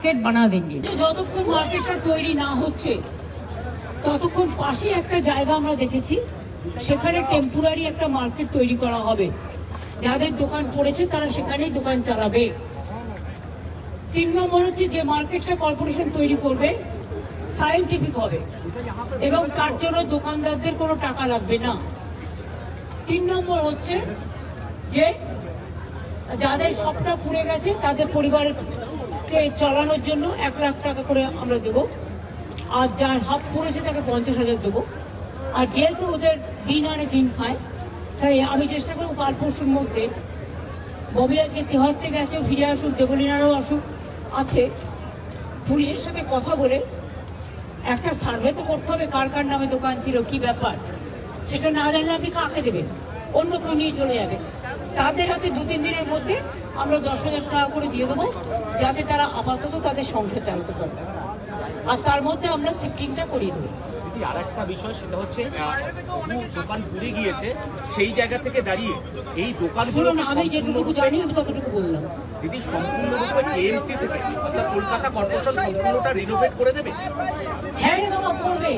Market बना देंगे যতক্ষণ মার্কেটটা তৈরি না হচ্ছে ততক্ষণ পাশে একটা জায়গা আমরা দেখেছি সেখানে টেম্পোরারি একটা মার্কেট তৈরি করা হবে যাদের দোকান পড়েছে তারা সেখানেই দোকান চালাবে তিন নম্বর হচ্ছে যে মার্কেটটা কর্পোরেশন তৈরি করবে সায়েন্টিফিক হবে এবং তার জন্য দোকানদারদের কোনো টাকা লাগবে না তিন নম্বর হচ্ছে যে যাদের সবটা পুড়ে গেছে তাদের পরিবারকে চালানোর জন্য এক লাখ টাকা করে আমরা দেবো। আর যার হাফ পড়েছে তাকে পঞ্চাশ হাজার দেবো। আর যেহেতু ওদের দিন আনে দিন খায়, তাই আমি চেষ্টা করব কাল পরশুর মধ্যে। ববি আজকে তেহারটে গেছে ফিরে আসুক, দেবলিনারও আসুক, আছে। পুলিশের সাথে কথা বলে একটা সার্ভে তো করতে হবে, কার কার নামে দোকান ছিল, কি ব্যাপার? সেটা না জানলে আপনি কাকে দেবেন? অন্য কেউ নিয়ে চলে যাবে। তাদের হাতে দু তিন দিনের মধ্যে আমরা দশ হাজার টাকা করে দিয়ে দেবো যাতে তারা আপাতত তাদের সংসার চালাতে পারে। আর তার মধ্যে আমরা শিফটিংটা করিয়ে দেবো। দিদি আর একটা বিষয় সেটা হচ্ছে দোকান পুড়ে গিয়েছে সেই জায়গা থেকে দাঁড়িয়ে এই দোকানগুলো আমি যেটুকু জানি আমি ততটুকু বললাম। দিদি সম্পূর্ণরূপে কেএমসি থেকে কলকাতা কর্পোরেশন সম্পূর্ণটা রিনোভেট করে দেবে? হ্যাঁ বাবা করবে।